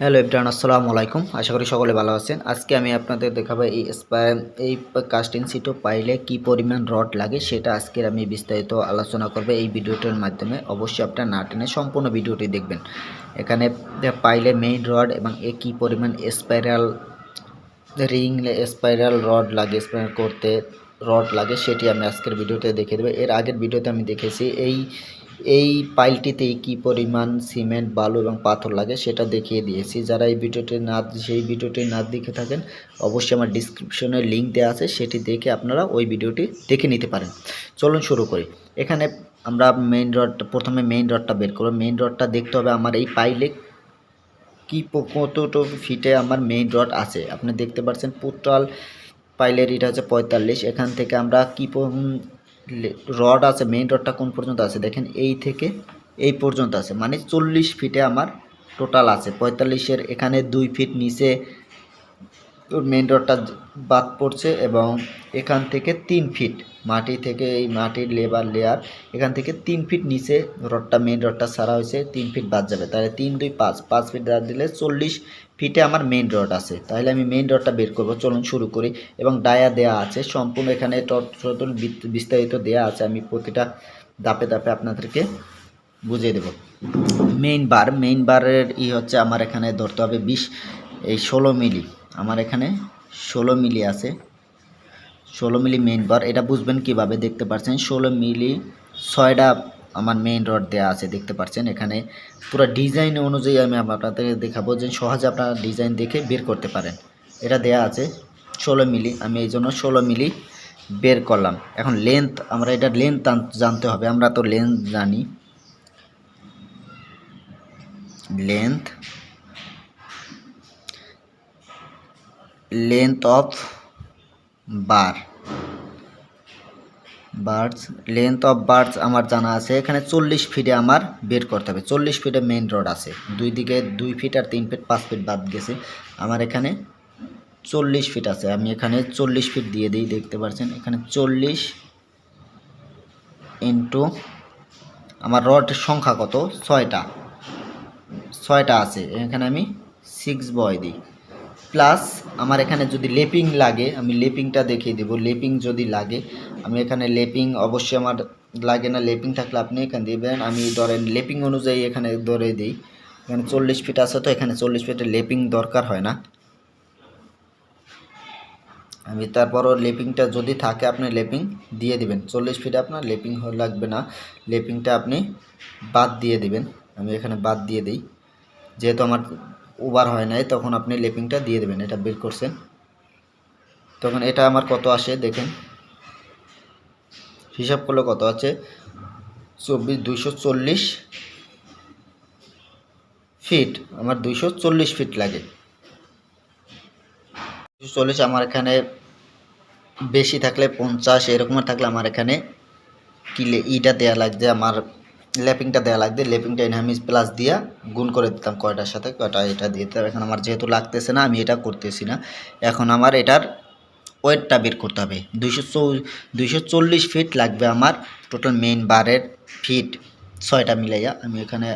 Hello everyone, আসসালামু আলাইকুম। আশা করি সকলে ভালো আছেন। আজকে আমি আপনাদের দেখাবো এই এই কাস্টিং সিটও পাইলে কি পরিমাণ রড লাগে সেটা আজকের আমি বিস্তারিত আলোচনা করব এই ভিডিওটির মাধ্যমে। অবশ্যই আপনার না টেনে সম্পূর্ণ ভিডিওটি দেখবেন। এখানে পাইলে মেইন রড এবং এ কী পরিমাণ স্পাইরাল রিং স্পাইরাল রড লাগে স্পাইরাল করতে রড লাগে, সেটি আমি আজকের ভিডিওতে দেখে দেবো। এর আগের ভিডিওতে আমি দেখেছি এই এই পাইলটিতে কি পরিমাণ সিমেন্ট, বালু এবং পাথর লাগে সেটা দেখিয়ে দিয়েছি। যারা এই ভিডিওটি না, সেই ভিডিওটি না দেখে থাকেন, অবশ্যই আমার ডিসক্রিপশনে লিঙ্ক দেওয়া আছে, সেটি দেখে আপনারা ওই ভিডিওটি দেখে নিতে পারেন। চলুন শুরু করি। এখানে আমরা মেইন রড প্রথমে মেইন রডটা বের করব। মেইন রডটা দেখতে হবে আমার এই পাইলে কি কতটুকু ফিটে আমার মেইন রড আছে। আপনি দেখতে পাচ্ছেন পোর্টাল পাইলের এটা আছে পঁয়তাল্লিশ। এখান থেকে আমরা কি রড আছে মেইন রডটা কোন পর্যন্ত আছে? দেখেন এই থেকে এই পর্যন্ত আছে। মানে চল্লিশ ফিটে আমার টোটাল আছে। পঁয়তাল্লিশের এখানে দুই ফিট নিচে মেইন রডটা বাদ পড়ছে এবং এখান থেকে তিন ফিট মাটি থেকে এই মাটির লেবার লেয়ার এখান থেকে তিন ফিট নিচে রডটা মেইন রডটা সারা হয়েছে, তিন ফিট বাদ যাবে। তাহলে তিন, দুই, পাঁচ পাঁচ ফিট বাদ দিলে চল্লিশ ফিটে আমার মেইন রড আছে। তাহলে আমি মেইন রডটা বের করব। চলুন শুরু করি এবং ডায়া দেয়া আছে। সম্পূর্ণ এখানে টোটাল বিস্তারিত দেয়া আছে। আমি প্রতিটা দাপে দাপে আপনাদেরকে বুঝিয়ে দেব। মেইন বার মেইন বারের ই হচ্ছে আমার এখানে ধরতে হবে বিশ, এই ষোলো মিলি আমার এখানে ষোলো মিলি আছে। ষোলো মিলি মেইন বার এটা বুঝবেন কীভাবে দেখতে পাচ্ছেন ষোলো মিলি ছয়টা আমার মেইন রড দেওয়া আছে, দেখতে পাচ্ছেন এখানে পুরো ডিজাইন অনুযায়ী আমি আপনাদের দেখাবো যে সহজে আপনারা ডিজাইন দেখে বের করতে পারেন। এটা দেয়া আছে ষোলো মিলি। আমি এই জন্য ষোলো মিলি বের করলাম। এখন লেন্থ আমরা এটা লেন্থ জানতে হবে। আমরা তো লেন্থ জানি। Length length of bar bars length of bars আমার জানা আছে। এখানে চল্লিশ ফিটে আমার বের করতে হবে। চল্লিশ ফিটে মেইন রড আছে। দুই দিকে দুই ফিট আর তিন ফিট পাঁচ ফিট বাদ গেছে। আমার এখানে চল্লিশ ফিট আছে। আমি এখানে চল্লিশ ফিট দিয়ে দিই, দেখতে পাচ্ছেন? এখানে চল্লিশ ইন্টু আমার রডের সংখ্যা কত? ছয়টা। ছয়টা আছে। এখানে আমি সিক্স বয় দিই। প্লাস আমার এখানে যদি লেপিং লাগে, আমি লেপিংটা দেখিয়ে দেবো। লেপিং যদি লাগে, আমি এখানে লেপিং, অবশ্যই আমার লাগে না লেপিং থাকলে আপনি এখানে দিবেন। আমি ধরেন লেপিং অনুযায়ী এখানে ধরে দিই। এখানে চল্লিশ ফিট আছে তো, এখানে চল্লিশ ফিটের লেপিং দরকার হয় না। আমি তারপরও লেপিংটা যদি থাকে, আপনি লেপিং দিয়ে দিবেন। চল্লিশ ফিটে আপনার লেপিং লাগবে না। লেপিংটা আপনি বাদ দিয়ে দিবেন। আমি এখানে বাদ দিয়ে দিই। যেহেতু আমার ওভার হয় নাই, তখন আপনি লেপিংটা দিয়ে দেবেন, এটা বের করছেন। তখন এটা আমার কত আসে দেখেন। হিসাব করলে কত আছে? চব্বিশ, দুইশো চল্লিশ ফিট, আমার দুইশো চল্লিশ ফিট লাগে। দুশো চল্লিশ আমার এখানে বেশি থাকলে পঞ্চাশ এরকমের থাকলে আমার এখানে কিলে ইটা দেওয়া লাগছে, আমার ল্যাপিংটা দেওয়া লাগবে। ল্যাপিংটা এনহামিস প্লাস দিয়া গুণ করে দিতাম কয়টার সাথে, কয়টা এটা দিয়ে দিতাম। এখন আমার যেহেতু লাগতেছে না, আমি এটা করতেছি না। এখন আমার এটার ওয়েটটা বের করতে হবে। দুইশো চৌ ফিট লাগবে আমার। টোটাল মেইন বারের ফিট ছয়টা মিলাইয়া আমি এখানে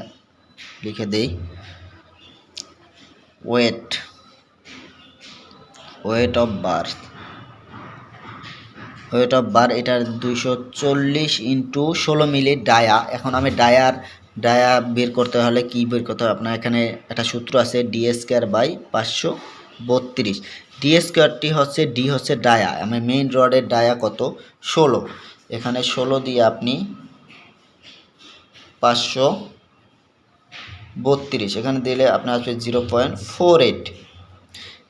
লিখে দেই। Weight weight of bar weight of bar এটার দুইশো চল্লিশ ইন্টু ষোলো মিলি ডায়া। এখন আমি ডায়ার, ডায়া বের করতে হলে কি বের করতে হবে? আপনার এখানে একটা সূত্র আছে ডি স্কোয়ার বাই পাঁচশো বত্রিশ। ডি স্কোয়ারটি হচ্ছে ডি হচ্ছে ডায়া। আমি মেইন রডের ডায়া কত? ষোলো। এখানে ষোলো দিয়ে আপনি পাঁচশো বত্রিশ। এখানে দিলে আপনার আসবে জিরো পয়েন্ট ফোর এইট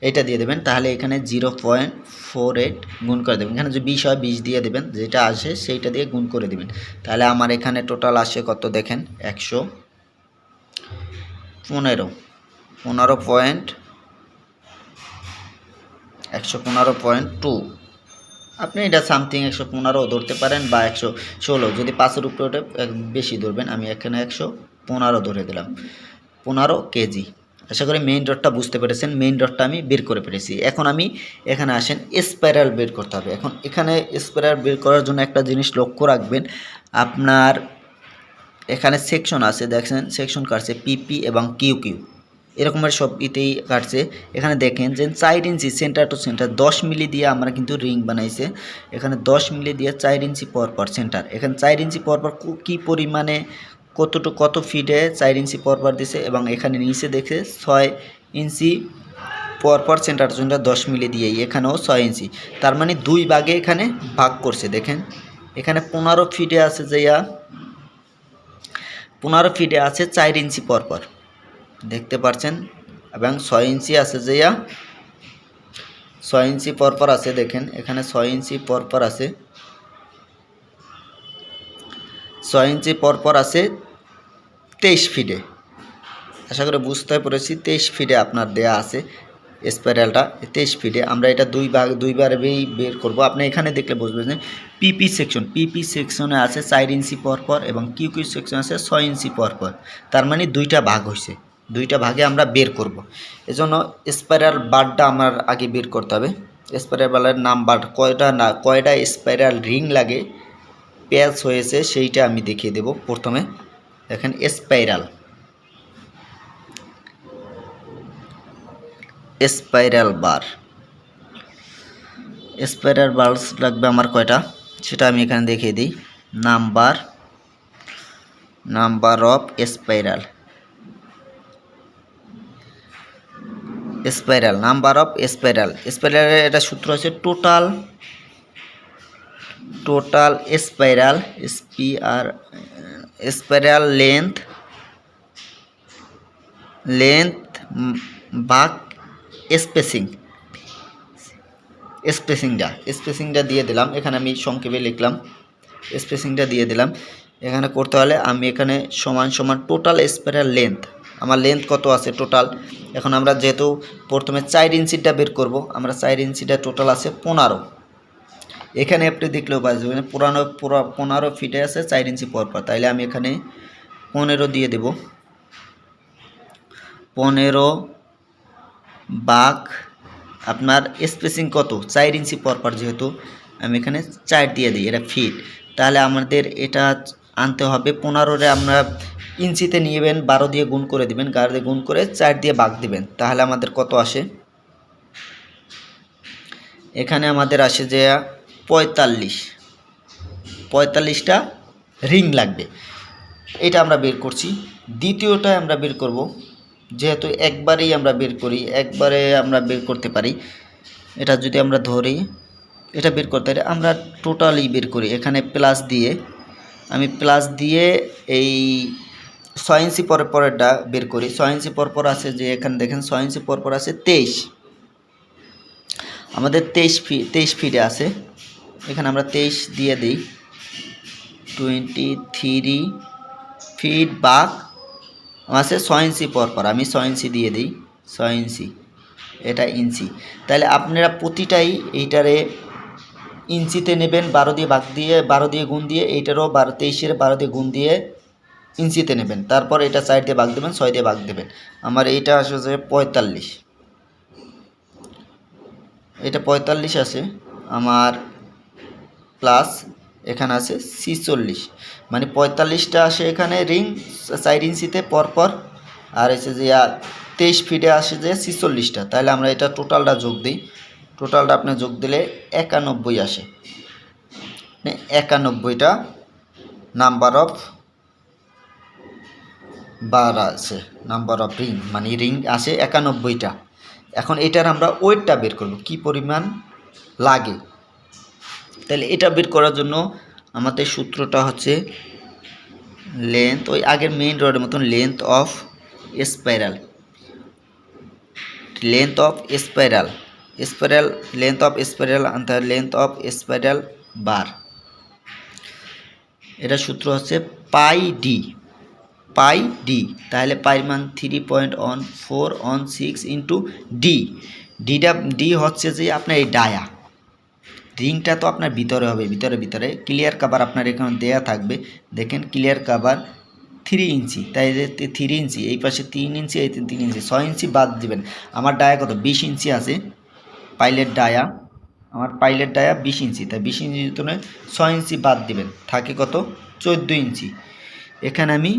এটা দিয়ে দেবেন, তাহলে এখানে জিরো পয়েন্ট ফোর এইট গুণ করে দেবেন। এখানে যে বিশ হয়, বিশ দিয়ে দেবেন, যেটা আসে সেইটা দিয়ে গুণ করে দেবেন। তাহলে আমার এখানে টোটাল আসে কত দেখেন? একশো পনেরো। পনেরো পয়েন্ট, একশো পনেরো পয়েন্ট টু। আপনি এটা সামথিং একশো পনেরো ধরতে পারেন বা একশো ষোলো। যদি পাঁচের উপরে বেশি ধরবেন, আমি এখানে একশো পনেরো ধরে দিলাম। পনেরো কেজি। আশা করি মেইন রডটা বুঝতে পেরেছেন। মেইন রডটা আমি বের করে পেরেছি এখন আমি এখানে আসেন স্পাইরাল বের করতে হবে। এখন এখানে স্পাইরাল বের করার জন্য একটা জিনিস লক্ষ্য রাখবেন। আপনার এখানে সেকশন আছে দেখছেন সেকশন কাটছে পিপি এবং কিউ কিউ এরকমের সব ইতেই কাটছে। এখানে দেখেন যে চার ইঞ্চি সেন্টার টু সেন্টার দশ মিলি দিয়ে আমরা কিন্তু রিং বানাইছে। এখানে দশ মিলি দিয়ে চার ইঞ্চি পর পর সেন্টার এখানে চার ইঞ্চি পর পর কী পরিমাণে কতটুকু, কত ফিটে চার ইঞ্চি পর পর দিছে এবং এখানে নিচে দেখে ছয় ইঞ্চি পরপর সেন্টার টু দশ মিলি দিয়েই এখানেও ছয় ইঞ্চি। তার মানে দুই ভাগে এখানে ভাগ করছে, দেখেন। এখানে পনেরো ফিটে আছে যে ইয়া পনেরো ফিটে আছে চার ইঞ্চি পরপর। দেখতে পাচ্ছেন এবং ছয় ইঞ্চি আছে যে ইয়া ছয় ইঞ্চি পরপর আছে, দেখেন। এখানে ছয় ইঞ্চি পরপর আছে। ছয় ইঞ্চি পরপর আছে তেইশ ফিটে। আশা করি বুঝতে পেরেছি, তেইশ ফিটে আপনার দেয়া আছে স্পাইরালটা তেইশ ফিটে। আমরা এটা দুই ভাগ, দুইবারেই বের করব। আপনি এখানে দেখলে বুঝবেন যে পিপি সেকশন, পিপি সেকশনে আছে চার ইঞ্চি পর পর এবং কিউ কিউ সেকশন আছে ছয় ইঞ্চি পর পর তার মানে দুইটা ভাগ হয়েছে দুইটা ভাগে আমরা বের করব। এজন্য স্পাইরাল বারটা আমার আগে বের করতে হবে। স্পাইরাল বারের নাম্বার কয়টা না, কয়টা স্পাইরাল রিং লাগে প্যাচ হয়েছে, সেইটা আমি দেখিয়ে দেব প্রথমে। দেখেন spiral spiral bar spiral bars লাগবে আমার কয়টা? সেটা আমি এখানে দেখিয়ে দিই। Number number of spiral spiral number of spiral স্পাইরালের এটা সূত্র হচ্ছে টোটাল টোটাল স্পাইরাল এসপি আর স্পাইরাল লেন্থ লেন্থ, বাক, স্পেসিং। স্পেসিংটা স্পেসিংটা দিয়ে দিলাম। এখানে আমি সংক্ষেপে লিখলাম। স্পেসিংটা দিয়ে দিলাম। এখানে করতে হলে আমি এখানে সমান সমান টোটাল স্পেরার লেন্থ, আমার লেন্থ কত আছে টোটাল? এখন আমরা যেহেতু প্রথমে চার ইঞ্চিটা বের করব, আমরা চার ইঞ্চিটা টোটাল আছে পনেরো। এখানে আপনি দেখলেও পাচ্ছেন পুরানো, পুরো, পনেরো ফিটে আছে, চার ইঞ্চি পরপর পর। তাইলে আমি এখানে পনেরো দিয়ে দেব। পনেরো বাঘ আপনার স্পেসিং কত? চার ইঞ্চি পর পর যেহেতু আমি এখানে চার দিয়ে দিই, এটা ফিট তাহলে আমাদের এটা আনতে হবে। পনেরোরে আমরা ইঞ্চিতে নিয়েবেন বারো দিয়ে গুণ করে দিবেন গাড়ি দিয়ে গুণ করে চার দিয়ে বাঘ দিবেন। তাহলে আমাদের কত আসে? এখানে আমাদের আসে যে পঁয়তাল্লিশ। পঁয়তাল্লিশটা রিং লাগবে। এটা আমরা বের করছি। দ্বিতীয়টা আমরা বের করব। যেহেতু একবারেই আমরা বের করি, একবারে আমরা বের করতে পারি। এটা যদি আমরা ধরি, এটা বের করতে পারি। আমরা টোটালি বের করি। এখানে প্লাস দিয়ে, আমি প্লাস দিয়ে এই ছয় ইঞ্চি পরে পরেরটা বের করি। ছয় ইঞ্চি পর পর আছে যে এখানে দেখেন, ছয় ইঞ্চি পর পর আছে তেইশ। আমাদের তেইশ ফি, তেইশ ফিটে আছে। এখানে আমরা তেইশ দিয়ে দিই। টোয়েন্টি থ্রি ফিট বাঘ আছে ছয় ইঞ্চি পর পর, আমি ছয় ইঞ্চি দিয়ে দিই, ছয় ইঞ্চি, এটা ইঞ্চি। তাহলে আপনারা প্রতিটাই এইটারে ইঞ্চিতে নেবেন, বারো দিয়ে ভাগ দিয়ে, বারো দিয়ে গুণ দিয়ে, এইটারও বারো, তেইশের বারো দিয়ে গুণ দিয়ে ইঞ্চিতে নেবেন। তারপর এটা চার দিয়ে ভাগ দেবেন, ছয় দিয়ে ভাগ দেবেন। আমার এইটা আসছে পঁয়তাল্লিশ। এটা পঁয়তাল্লিশ আছে। আমার প্লাস এখানে আছে ছিচল্লিশ। মানে পঁয়তাল্লিশটা আসে এখানে রিং চার ইঞ্চিতে পরপর। আর এসে যে তেইশ ফিটে আসে যে ছিচল্লিশটা। তাহলে আমরা এটা টোটালটা যোগ দিই। টোটালটা আপনি যোগ দিলে একানব্বই আসে। মানে একানব্বইটা নাম্বার অফ বার আছে। নাম্বার অফ রিং মানে রিং আসে একানব্বইটা। এখন এটার আমরা ওয়েটটা বের করব। কি পরিমাণ লাগে? তাহলে এটা বের করার জন্য আমাদের সূত্রটা হচ্ছে লেন্থ ওই আগের মেইন রডের মতন length of spiral length of spiral spiral length of spiral আনতে লেন্থ অফ স্পাইরাল বার এটা সূত্র হচ্ছে পাই ডি পাই ডি তাহলে পাই মান three point one four one six into D ডিটা D হচ্ছে যে আপনার এই ডায়া। রিংটা তো আপনার ভিতরে হবে, ভিতরে ভিতরে। ক্লিয়ার কাভার আপনার এখানে দেয়া থাকবে। দেখেন ক্লিয়ার কাভার থ্রি ইঞ্চি। তাই থ্রি ইঞ্চি, এই পাশে তিন ইঞ্চি, এই তিন ইঞ্চি, ছয় ইঞ্চি বাদ দিবেন। আমার ডায়া কত? বিশ ইঞ্চি আছে। পাইলের ডায়া, আমার পাইলের ডায়া বিশ ইঞ্চি। তাই বিশ ইঞ্চি জন্য ছয় ইঞ্চি বাদ দিবেন। থাকে কত? চোদ্দ ইঞ্চি। এখানে আমি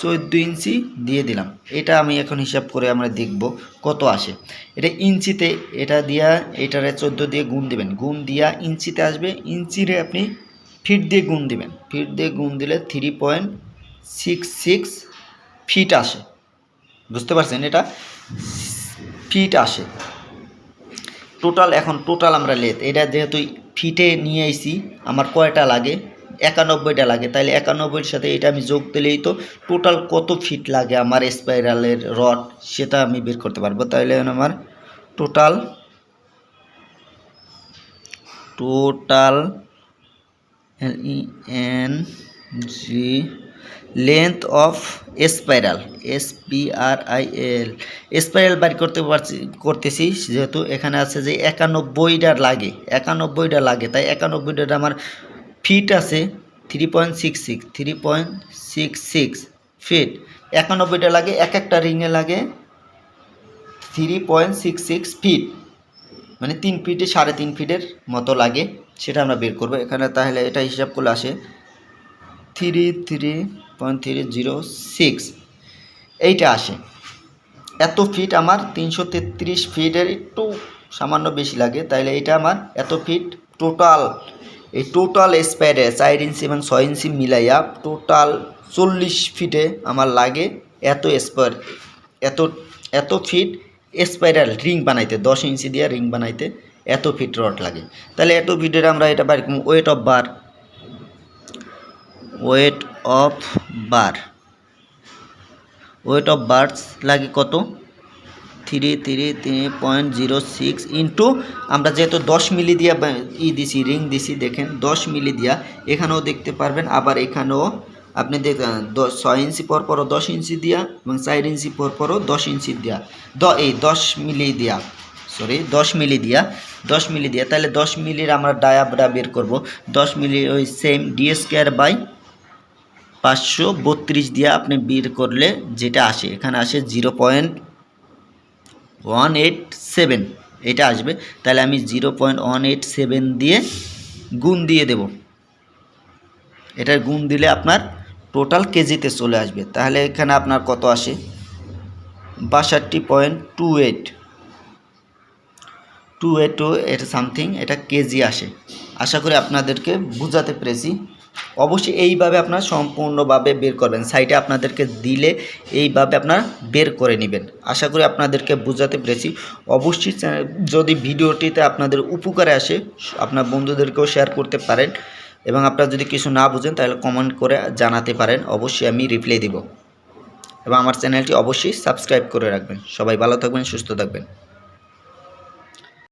চোদ্দ ইঞ্চি দিয়ে দিলাম। এটা আমি এখন হিসাব করে আমরা দেখব কত আসে। এটা ইঞ্চিতে এটা দিয়া এটারে চোদ্দ দিয়ে গুণ দিবেন। গুণ দিয়া ইঞ্চিতে আসবে, ইঞ্চিরে আপনি ফিট দিয়ে গুণ দিবেন। ফিট দিয়ে গুণ দিলে three point six six feet আসে। বুঝতে পারছেন? এটা ফিট আসে। টোটাল এখন টোটাল আমরা লেথ এটা যেহেতু ফিটে নিয়ে আইছি, আমার কয়টা লাগে? একানব্বইটা লাগে। তাহলে একানব্বইয়ের সাথে এটা আমি যোগ দিলেই তো টোটাল কত ফিট লাগে আমার স্পাইরালের রড সেটা আমি বের করতে পারব। তাহলে আমার total total N G length of spiral S P R I L spiral bar করতে পারছি, করতেছি যেহেতু এখানে আছে যে একানব্বইটা লাগে একানব্বইটা লাগে। তাই একানব্বইটা আমার ফিট আছে three point six six three point six six feet. একানব্বইটা লাগে এক একটা রিংয়ে লাগে three point six six feet. মানে তিন ফিটে সাড়ে তিন ফিটের মতো লাগে, সেটা আমরা বের করব। এখানে তাহলে এটা হিসাব করলে আসে three three point three zero six এইটা আসে। এত ফিট আমার তিনশো তেত্রিশ ফিটের একটু সামান্য বেশি লাগে, তাইলে এটা আমার এত ফিট টোটাল এই টোটাল স্প্যারে চার ইঞ্চি এবং ছয় ইঞ্চি মিলাইয়া টোটাল চল্লিশ ফিটে আমার লাগে এত স্পার এত এত ফিট স্পাইরাল রিং বানাইতে, দশ ইঞ্চি দিয়ে রিং বানাইতে এত ফিট রড লাগে। তাহলে এত ফিটের আমরা এটা bar weight of bar weight of bar weight of bars লাগে কত? Three three three point zero six into আমরা যেহেতু দশ মিলি দিয়া ই দিছি রিং দিছি, দেখেন দশ মিলি দিয়া, এখানেও দেখতে পারবেন, আবার এখানেও আপনি দেখ ছয় ইঞ্চি পর পরও দশ ইঞ্চি দিয়া এবং চার ইঞ্চি পর পরও দশ ইঞ্চি দিয়া। দ, এই দশ মিলি দিয়া সরি দশ মিলি দিয়া, দশ মিলি দিয়া, তাহলে দশ মিলির আমরা ডায়াবরা বের করব। দশ মিলি ওই সেম ডি স্কোয়ার বাই পাঁচশো বত্রিশ দিয়ে আপনি বের করলে যেটা আসে, এখানে আসে zero point one eight seven এটা আসবে। তাহলে আমি zero point one eight seven দিয়ে গুণ দিয়ে দেব। এটার গুণ দিলে আপনার টোটাল কেজিতে চলে আসবে। তাহলে এখানে আপনার কত আসে? বাষট্টি point two eight two eight two এটা সামথিং এটা কেজি আসে। আশা করি আপনাদেরকে বুঝাতে পেরেছি। অবশ্যই এইভাবে আপনার সম্পূর্ণভাবে বের করবেন। সাইটে আপনাদেরকে দিলে এইভাবে আপনার বের করে নেবেন। আশা করি আপনাদেরকে বোঝাতে পেরেছি। অবশ্যই যদি ভিডিওটিতে আপনাদের উপকারে আসে, আপনার বন্ধুদেরকেও শেয়ার করতে পারেন এবং আপনারা যদি কিছু না বুঝেন, তাহলে কমেন্ট করে জানাতে পারেন। অবশ্যই আমি রিপ্লাই দিব। এবং আমার চ্যানেলটি অবশ্যই সাবস্ক্রাইব করে রাখবেন। সবাই ভালো থাকবেন, সুস্থ থাকবেন।